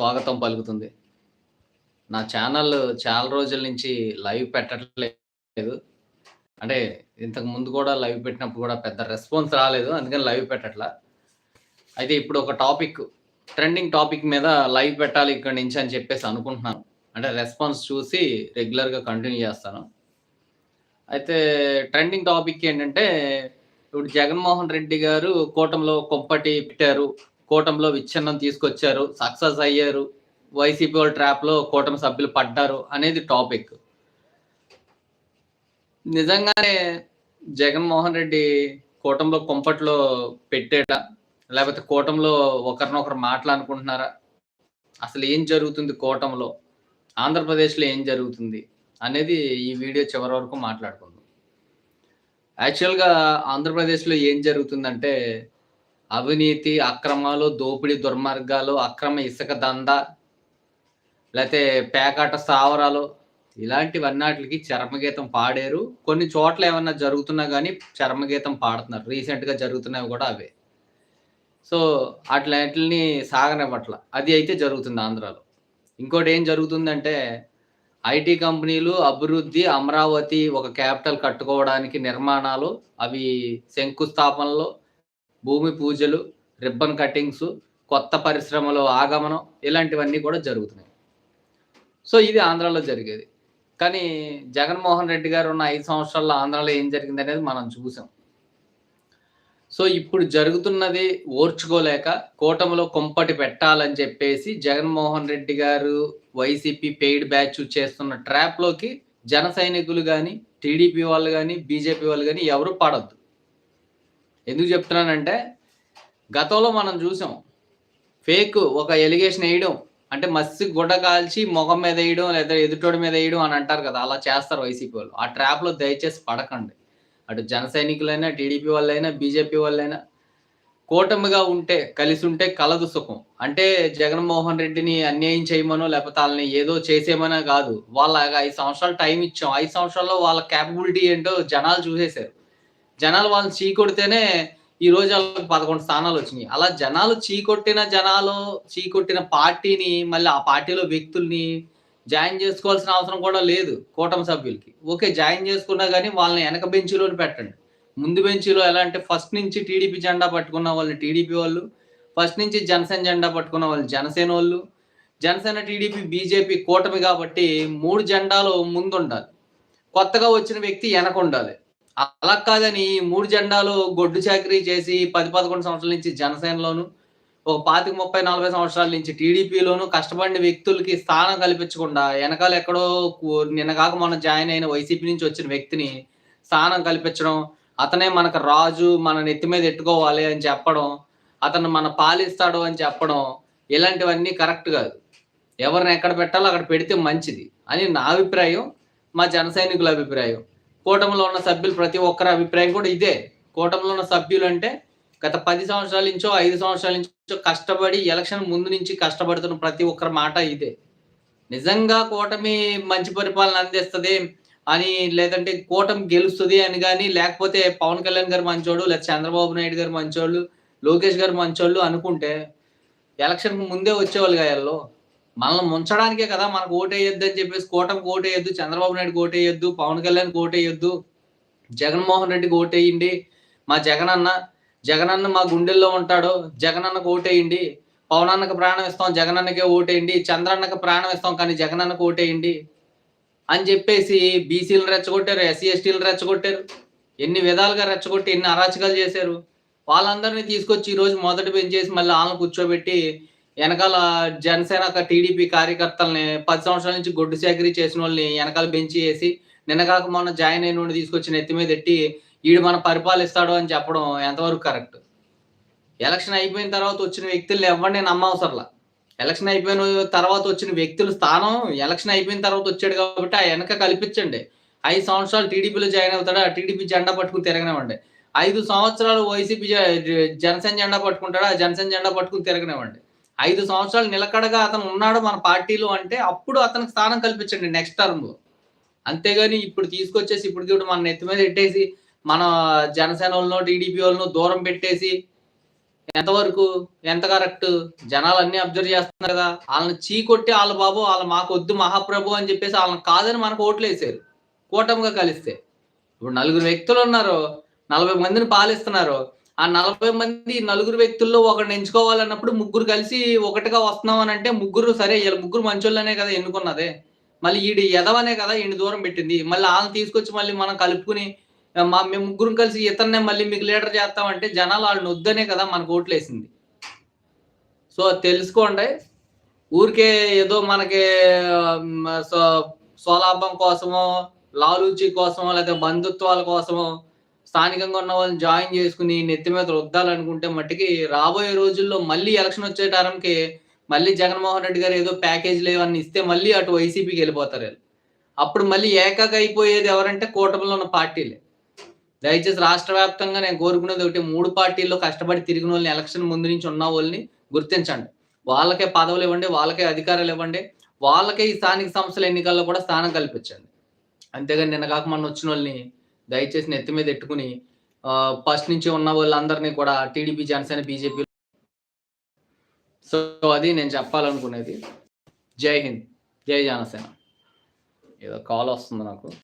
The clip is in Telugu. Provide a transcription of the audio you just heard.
స్వాగతం పలుకుతుంది. నా ఛానల్ చాలా రోజుల నుంచి లైవ్ పెట్టట్లేదు. అంటే ఇంతకు ముందు కూడా లైవ్ పెట్టినప్పుడు కూడా పెద్ద రెస్పాన్స్ రాలేదు. అందుకని లైవ్ పెట్టట్లా. అయితే ఇప్పుడు ఒక టాపిక్ ట్రెండింగ్ టాపిక్ మీద లైవ్ పెట్టాలి ఇక్కడి నుంచి అని చెప్పేసి అనుకుంటున్నాను. అంటే రెస్పాన్స్ చూసి రెగ్యులర్‌గా కంటిన్యూ చేస్తాను. అయితే ట్రెండింగ్ టాపిక్ ఏంటంటే ఇప్పుడు జగన్మోహన్ రెడ్డి గారు కూటమిలో కొంపటి పెట్టారు. కూటమిలో విచ్ఛిన్నం తీసుకొచ్చారు. సక్సెస్ అయ్యారు. వైసీపీ వాళ్ళ ట్రాప్‌లో కూటమి సభ్యులు పడ్డారు అనేది టాపిక్. నిజంగానే జగన్మోహన్ రెడ్డి కూటమిలో కుంపట్లో పెట్టాడా? లేకపోతే కూటమిలో ఒకరినొకరు మాట్లాడుకుంటున్నారా అసలు ఏం జరుగుతుంది కూటమిలో? ఆంధ్రప్రదేశ్‌లో ఏం జరుగుతుంది? అనేది ఈ వీడియో చివరి వరకు మాట్లాడుకుందాం. యాక్చువల్‌గా ఆంధ్రప్రదేశ్‌లో ఏం జరుగుతుందంటే అవినీతి, అక్రమాలు, దోపిడీ, దుర్మార్గాలు, అక్రమ ఇసుక దంద లేకపోతే పేకాట స్థావరాలు ఇలాంటివన్నాటిలికి చరమగీతం పాడారు. కొన్ని చోట్ల ఏమన్నా జరుగుతున్నా కానీ చరమగీతం పాడుతున్నారు. రీసెంట్‌గా జరుగుతున్నవి కూడా అవే. సో, అట్లాంటిని సాగనివ్వట్ల. అది అయితే జరుగుతుంది ఆంధ్రాలో. ఇంకోటి ఏం జరుగుతుందంటే ఐటీ కంపెనీలు, అభివృద్ధి, అమరావతి ఒక క్యాపిటల్ కట్టుకోవడానికి నిర్మాణాలు, అవి శంకుస్థాపనలు, భూమి పూజలు, రిబ్బన్ కటింగ్స్ కొత్త పరిశ్రమలు ఆగమనం ఇలాంటివన్నీ కూడా జరుగుతున్నాయి. సో, ఇది ఆంధ్రాలో జరిగేది. కానీ జగన్మోహన్ రెడ్డి గారు ఉన్న ఐదు సంవత్సరాల్లో ఆంధ్రాలో ఏం జరిగిందనేది మనం చూసాం. సో, ఇప్పుడు జరుగుతున్నది ఓర్చుకోలేక కూటమిలో కుంపటి పెట్టాలని చెప్పేసి జగన్మోహన్ రెడ్డి గారు వైసీపీ పెయిడ్ బ్యాచ్ చేస్తున్న ట్రాప్‌లోకి జన సైనికులు కానీ టీడీపీ వాళ్ళు కానీ బీజేపీ వాళ్ళు కానీ ఎవరు పడద్దు ఎందుకు చెప్తున్నానంటే గతంలో మనం చూసాం. ఫేక్ ఒక ఎలిగేషన్ వేయడం అంటే మస్తు గుడ్డ కాల్చి మొఖం మీద వేయడం లేదా ఎదుటోడి మీద వేయడం అని అంటారు కదా! అలా చేస్తారు వైసీపీ వాళ్ళు. ఆ ట్రాప్‌లో దయచేసి పడకండి. అటు జన సైనికులైనా, టీడీపీ వాళ్ళైనా, బీజేపీ వాళ్ళైనా కూటమిగా ఉంటే కలిసి ఉంటే కలదు సుఖం. అంటే జగన్మోహన్ రెడ్డిని అన్యాయం చేయమనో లేకపోతే వాళ్ళని ఏదో చేసేమనో కాదు. వాళ్ళ ఐదు సంవత్సరాలు టైం ఇచ్చాం. ఐదు సంవత్సరాల్లో వాళ్ళ క్యాపబిలిటీ ఏంటో జనాలు చూసేసారు. జనాలు వాళ్ళని చీకొడితేనే ఈ రోజు వాళ్ళకి పదకొండు స్థానాలు వచ్చినాయి అలా జనాలు చీకొట్టిన జనాలు, చీకొట్టిన పార్టీని మళ్ళీ ఆ పార్టీలో వ్యక్తుల్ని జాయిన్ చేసుకోవాల్సిన అవసరం కూడా లేదు కూటమి సభ్యులకి. ఓకే. జాయిన్ చేసుకున్నా కానీ వాళ్ళని వెనక బెంచ్‌లోనే పెట్టండి. ముందు బెంచ్‌లో ఎలా అంటే ఫస్ట్ నుంచి టీడీపీ జెండా పట్టుకున్న వాళ్ళు టీడీపీ వాళ్ళు, ఫస్ట్ నుంచి జనసేన జెండా పట్టుకున్న వాళ్ళు జనసేన వాళ్ళు జనసేన, టీడీపీ, బీజేపీ కూటమి కాబట్టి మూడు జెండాలు ముందు ఉండాలి కొత్తగా వచ్చిన వ్యక్తి వెనక ఉండాలి అలా కాదని మూడు జెండాలు గొడ్డు చాకిరీ చేసి 10, 11 సంవత్సరాల నుంచి జనసేనలోను, ఒక 25, 30, 40 సంవత్సరాల నుంచి టీడీపీలోను కష్టపడిన వ్యక్తులకి స్థానం కల్పించకుండా వెనకాల ఎక్కడో కు నిన్న కాక మొన్న జాయిన్ అయిన వైసీపీ నుంచి వచ్చిన వ్యక్తిని స్థానం కల్పించడం, అతనే మనకు రాజు, మన నెత్తి మీద ఎట్టుకోవాలి అని చెప్పడం, అతను మన పాలిస్తాడు అని చెప్పడం ఇలాంటివన్నీ కరెక్ట్ కాదు. ఎవరిని ఎక్కడ పెట్టాలో అక్కడ పెడితే మంచిది అని నా అభిప్రాయం. మా జన సైనికుల అభిప్రాయం. కూటమిలో ఉన్న సభ్యులు ప్రతి ఒక్కరి అభిప్రాయం కూడా ఇదే. కూటమిలో ఉన్న సభ్యులు అంటే గత పది సంవత్సరాల నుంచో, ఐదు సంవత్సరాల నుంచో కష్టపడి ఎలక్షన్ ముందు నుంచి కష్టపడుతున్న ప్రతి ఒక్కరి మాట ఇదే. నిజంగా కూటమి మంచి పరిపాలన అందిస్తుంది అని లేదంటే కూటమి గెలుస్తుంది అని కానీ లేకపోతే పవన్ కళ్యాణ్ గారు మంచోడు, లేదా చంద్రబాబు నాయుడు గారు మంచోళ్ళు, లోకేష్ గారు మంచోళ్ళు అనుకుంటే ఎలక్షన్‌కి ముందే వచ్చేవాళ్ళుగా ఈళ్ళు. మనల్ని ముంచడానికే కదా మనకు ఓటేయొద్దని చెప్పేసి కూటమికి ఓటేయొద్దు, చంద్రబాబు నాయుడుకి ఓటేయొద్దు, పవన్ కళ్యాణ్‌కి ఓటేయొద్దు, జగన్మోహన్ రెడ్డికి ఓటేయండి. మా జగనన్న, జగనన్న మా గుండెల్లో ఉంటాడు. జగనన్నకు ఓటేయండి. పవనన్నకు ప్రాణం ఇస్తాం. జగనన్నకే ఓటేయండి. చంద్రన్నకు ప్రాణం ఇస్తాం. కానీ జగనన్నకు ఓటేయండి. అని చెప్పేసి బీసీలు రెచ్చగొట్టారు. ఎస్సీ, ఎస్టీలు రెచ్చగొట్టారు. ఎన్ని విధాలుగా రెచ్చగొట్టి ఎన్ని అరాచకాలు చేశారు. వాళ్ళందరిని తీసుకొచ్చి ఈరోజు మొదటి పెంచేసి మళ్ళీ వాళ్ళని కూర్చోబెట్టి వెనకాల జనసేన, టీడీపీ కార్యకర్తల్ని పది సంవత్సరాల నుంచి గొడ్డు చాకిరీ చేసిన వాళ్ళని బెంచ్ బెంచి నిన్న కాక మొన్న జాయిన్ అయినోడిని తీసుకొచ్చి నెత్తి మీద ఎట్టి వీడు మన పరిపాలిస్తాడు అని చెప్పడం ఎంతవరకు కరెక్ట్? ఎలక్షన్ అయిపోయిన తర్వాత వచ్చిన వ్యక్తుల్ని ఎవరిని నమ్మవసరలా. ఎలక్షన్ అయిపోయిన తర్వాత వచ్చిన వ్యక్తుల స్థానం ఎలక్షన్ అయిపోయిన తర్వాత వచ్చాడు కాబట్టి ఆ వెనక కల్పించండి. ఐదు సంవత్సరాలు టీడీపీలో జాయిన్ అవుతాడా? టీడీపీ జెండా పట్టుకుని తిరగనివ్వండి. ఐదు సంవత్సరాలు వైసీపీ జనసేన జెండా పట్టుకుంటాడా? జనసేన జెండా పట్టుకుని తిరగనివ్వండి. ఐదు సంవత్సరాలు నిలకడగా అతను ఉన్నాడు మన పార్టీలో అంటే అప్పుడు అతనికి స్థానం కల్పించండి నెక్స్ట్ టర్మ్ అంతేగాని ఇప్పుడు తీసుకొచ్చేసి ఇప్పటికి ఇప్పుడు మన నెత్తి మీద పెట్టేసి మన జనసేన వాళ్ళను టీడీపీ వాళ్ళనో దూరం పెట్టేసి ఎంతవరకు ఎంత కరెక్ట్ జనాలు అన్ని అబ్జర్వ్ చేస్తున్నారు కదా. వాళ్ళని చీకొట్టి వాళ్ళ బాబు వాళ్ళ మాకు వద్దు మహాప్రభు అని చెప్పేసి వాళ్ళని కాదని మనకు ఓట్లు వేసారు కూటమిగా కలిస్తే. ఇప్పుడు నలుగురు వ్యక్తులు ఉన్నారు నలభై మందిని పాలిస్తున్నారు. ఆ నలభై మంది నలుగురు వ్యక్తుల్లో ఒకరిని ఎంచుకోవాలన్నప్పుడు ముగ్గురు కలిసి ఒకటిగా వస్తున్నాం అని అంటే ముగ్గురు సరే వీళ్ళ ముగ్గురు మంచోళ్ళనే కదా ఎన్నుకున్నదే. మళ్ళీ ఈడి ఎదవనే కదా ఈయన దూరం పెట్టింది. మళ్ళీ వాళ్ళని తీసుకొచ్చి మళ్ళీ మనం కలుపుకుని మా మేము ముగ్గురం కలిసి ఇతన్నే మళ్ళీ మీకు లీడర్ చేస్తామంటే జనాలు వాళ్ళని వద్దనే కదా మనకు ఓట్లు వేసింది సో తెలుసుకోండి. ఊరికే ఏదో మనకి సో- స్వలాభం కోసమో లాలూచి కోసమో లేకపోతే బంధుత్వాల కోసమో స్థానికంగా ఉన్న వాళ్ళని జాయిన్ చేసుకుని నెత్తి మీద రుద్దాలనుకుంటే మట్టికి రాబోయే రోజుల్లో మళ్ళీ ఎలక్షన్ వచ్చే టైంకి మళ్ళీ జగన్మోహన్ రెడ్డి గారు ఏదో ప్యాకేజీలు ఏవన్నీ ఇస్తే మళ్ళీ అటు వైసీపీకి వెళ్ళిపోతారు వీళ్ళు. అప్పుడు మళ్ళీ ఏకాగా అయిపోయేది ఎవరంటే కూటమిలో ఉన్న పార్టీలే. దయచేసి రాష్ట్ర వ్యాప్తంగా నేను కోరుకునేది ఒకటి మూడు పార్టీల్లో కష్టపడి తిరిగిన వాళ్ళని ఎలక్షన్ ముందు నుంచి ఉన్న వాళ్ళని గుర్తించండి. వాళ్ళకే పదవులు ఇవ్వండి వాళ్ళకే అధికారాలు ఇవ్వండి వాళ్ళకే ఈ స్థానిక సంస్థల ఎన్నికల్లో కూడా స్థానం కల్పించండి. అంతేగాని నిన్న కాక మొన్న వచ్చిన వాళ్ళని దయచేసి నెత్తి మీద ఎట్టుకుని ఫస్ట్ నుంచి ఉన్న వాళ్ళందరినీ కూడా టీడీపీ జనసేన బీజేపీ సో అది నేను చెప్పాలనుకునేది. జై హింద్. జై జనసేన. ఏదో కాల్ వస్తుంది నాకు.